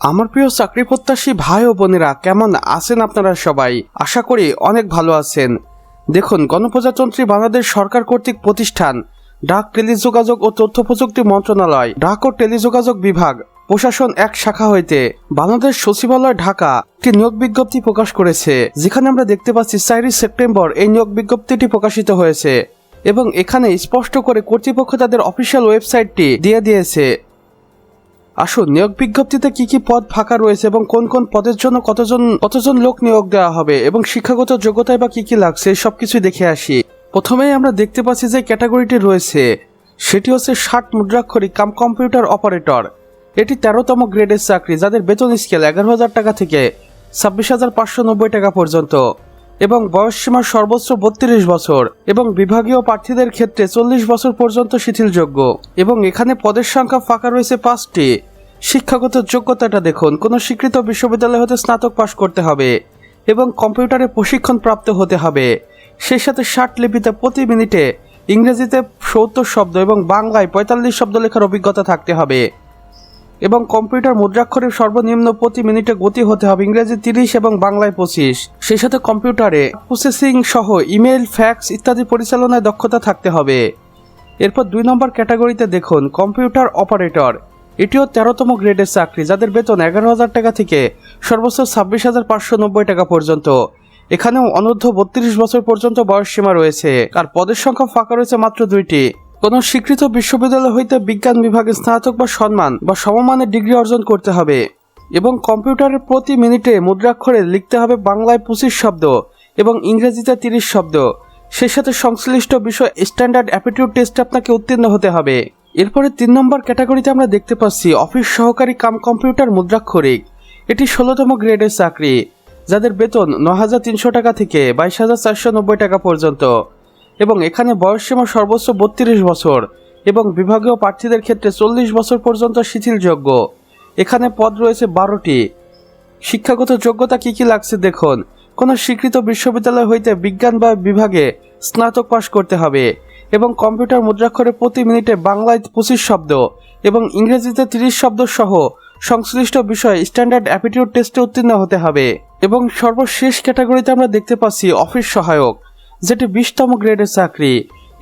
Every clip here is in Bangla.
আমার প্রিয় চাকরি প্রত্যাশী ভাই ও বোনেরা, কেমন আছেন আপনারা সবাই? আশা করি অনেক ভালো আছেন। দেখুন, গণপ্রজাতন্ত্রী বাংলাদেশ সরকার কর্তৃক প্রতিষ্ঠান, ডাক টেলিযোগাযোগ ও তথ্য প্রযুক্তি মন্ত্রণালয়, ডাক ও টেলিযোগাযোগ বিভাগ, প্রশাসন এক শাখা হইতে বাংলাদেশ সচিবালয়, ঢাকা, একটি নিয়োগ বিজ্ঞপ্তি প্রকাশ করেছে। যেখানে আমরা দেখতে পাচ্ছি, চারই সেপ্টেম্বর এই নিয়োগ বিজ্ঞপ্তিটি প্রকাশিত হয়েছে এবং এখানে স্পষ্ট করে কর্তৃপক্ষ তাদের অফিসিয়াল ওয়েবসাইটটি দিয়ে দিয়েছে। আসুন, নিয়োগ বিজ্ঞপ্তিতে কি কি পদ ফাঁকা রয়েছে এবং কোন কোন পদের জন্য কতজন কতজন লোক নিয়োগ দেওয়া হবে এবং শিক্ষাগত যোগ্যতায় বা কি কি লাগছে সবকিছু দেখে আসি। প্রথমেই আমরা দেখতে পাচ্ছি যে ক্যাটাগরিটি রয়েছে, সেটি হচ্ছে ষাট মুদ্রাক্ষরিক কাম কম্পিউটার অপারেটর। এটি তেরোতম গ্রেডের চাকরি, যাদের বেতন স্কেল এগারো হাজার টাকা থেকে ছাব্বিশ হাজার পাঁচশো নব্বই টাকা পর্যন্ত এবং বয়সসীমা সর্বোচ্চ বত্রিশ বছর এবং বিভাগীয় প্রার্থীদের ক্ষেত্রে চল্লিশ বছর পর্যন্ত শিথিলযোগ্য এবং এখানে পদের সংখ্যা ফাঁকা রয়েছে পাঁচটি। শিক্ষাগত যোগ্যতাটা দেখুন। কোনো স্বীকৃত বিশ্ববিদ্যালয় হতে স্নাতক পাশ করতে হবে এবং কম্পিউটারে প্রশিক্ষণ প্রাপ্ত হতে হবে। সেই সাথে ষাট লিপিতে প্রতি মিনিটে ইংরেজিতে সত্তর শব্দ এবং বাংলায় পঁয়তাল্লিশ শব্দ লেখার অভিজ্ঞতা থাকতে হবে। এবং কম্পিউটার মুদ্রাক্ষরের সর্বনিম্ন প্রতি মিনিটে গতি হতে হবে ইংরেজি তিরিশ এবং বাংলায় পঁচিশ। সেই সাথে কম্পিউটারে প্রসেসিং সহ ইমেল ফ্যাক্স ইত্যাদি পরিচালনায় দক্ষতা থাকতে হবে। এরপর দুই নম্বর ক্যাটাগরিতে দেখুন, কম্পিউটার অপারেটর। এটিও তেরোতম গ্রেডের চাকরি, যাদের বেতন এগারো হাজার টাকা থেকে সর্বোচ্চ ছাব্বিশ হাজার পাঁচশো নব্বই টাকা পর্যন্ত। এখানেও অনূর্ধ্ব বত্রিশ বছর পর্যন্ত বয়স সীমা রয়েছে। আর পদের সংখ্যা ফাঁকা রয়েছে মাত্র দুইটি। কোন স্বীকৃত বিশ্ববিদ্যালয় হইতে বিজ্ঞান বিভাগে স্নাতক বা সম্মান বা সমমানের ডিগ্রি অর্জন করতে হবে এবং কম্পিউটারের প্রতি মিনিটে মুদ্রাক্ষরে লিখতে হবে বাংলায় পঁচিশ শব্দ এবং ইংরেজিতে তিরিশ শব্দ। সেই সাথে সংশ্লিষ্ট বিষয় স্ট্যান্ডার্ড অ্যাপিটিউড টেস্টে আপনাকে উত্তীর্ণ হতে হবে। এরপরে তিন নম্বর ক্যাটাগরিতে আমরা দেখতে পাচ্ছি অফিস সহকারী কাম কম্পিউটার মুদ্রাক্ষরিক। এটি ষোলোতম গ্রেডের চাকরি, যাদের বেতন ন হাজার তিনশো টাকা থেকে বাইশ হাজার চারশো নব্বই টাকা পর্যন্ত। এবং এখানে বয়সসীমা সর্বোচ্চ বত্রিশ বছর এবং বিভাগীয় প্রার্থীদের ক্ষেত্রে চল্লিশ বছর পর্যন্ত শিথিলযোগ্য। এখানে পদ রয়েছে বারোটি। শিক্ষাগত যোগ্যতা কি কি লাগছে দেখুন। কোনো স্বীকৃত বিশ্ববিদ্যালয় হইতে বিজ্ঞান বা বিভাগে স্নাতক পাশ করতে হবে। এবং কম্পিউটার মুদ্রাক্ষরে প্রতি মিনিটে বাংলায় পঁচিশ শব্দ এবং ইংরেজিতে তিরিশ শব্দ সহ সংশ্লিষ্ট বিষয় স্ট্যান্ডার্ড অ্যাপিটিউড টেস্টে উত্তীর্ণ হতে হবে। এবং সর্বশেষ ক্যাটাগরিতে আমরা দেখতে পাচ্ছি অফিস সহায়ক, যেটি বিশতম গ্রেডের চাকরি।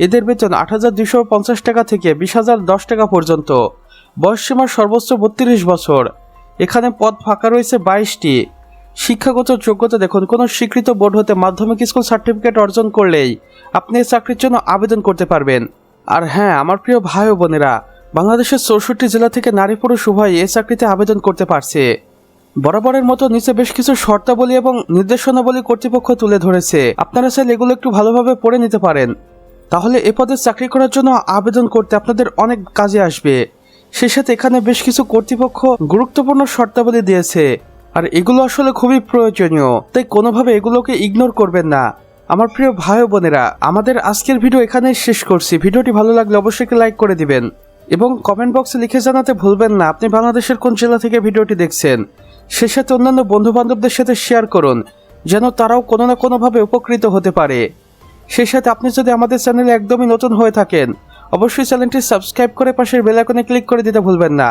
এদের বেতন আট হাজার দুশো পঞ্চাশ টাকা থেকে বিশ হাজার দশ টাকা পর্যন্ত। বয়সসীমা সর্বোচ্চ বত্রিশ বছর। এখানে পদ ফাঁকা রয়েছে বাইশটি। শিক্ষাগত যোগ্যতা দেখুন, কোনো স্বীকৃত বোর্ড হতে মাধ্যমিক স্কুল সার্টিফিকেট অর্জন করলেই আপনি চাকরির জন্য আবেদন করতে পারবেন। আর হ্যাঁ আমার প্রিয় ভাই ও বোনেরা, বাংলাদেশের চৌষট্টি জেলা থেকে নারী পুরুষ উভয় এই চাকরিতে আবেদন করতে পারছে। বরাবরের মতো নিচে বেশ কিছু শর্তাবলী এবং নির্দেশনাবলী কর্তৃপক্ষ তুলে ধরেছে। আপনারা চাইলে এগুলো একটু ভালোভাবে পড়ে নিতে পারেন। তাহলে এ পদে চাকরি করার জন্য আবেদন করতে আপনাদের অনেক কাজে আসবে। সেই সাথে এখানে বেশ কিছু কর্তৃপক্ষ গুরুত্বপূর্ণ শর্তাবলী দিয়েছে। আর এগুলো আসলে খুবই প্রয়োজনীয়, তাই কোনোভাবে এগুলোকে ইগনোর করবেন না। আমার প্রিয় ভাই বোনেরা, আমাদের আজকের ভিডিও এখানেই শেষ করছি। ভিডিওটি ভালো লাগলে অবশ্যই লাইক করে দিবেন। এবং কমেন্ট বক্সে লিখে জানাতে ভুলবেন না, আপনি বাংলাদেশের কোন জেলা থেকে ভিডিওটি দেখছেন। সে সাথে অন্যান্য বন্ধু বান্ধবদের সাথে শেয়ার করুন, যেন তারাও কোনো না কোনোভাবে উপকৃত হতে পারে। সেই সাথে আপনি যদি আমাদের চ্যানেলে একদমই নতুন হয়ে থাকেন, অবশ্যই চ্যানেলটি সাবস্ক্রাইব করে পাশের বেল আইকনে ক্লিক করে দিতে ভুলবেন না।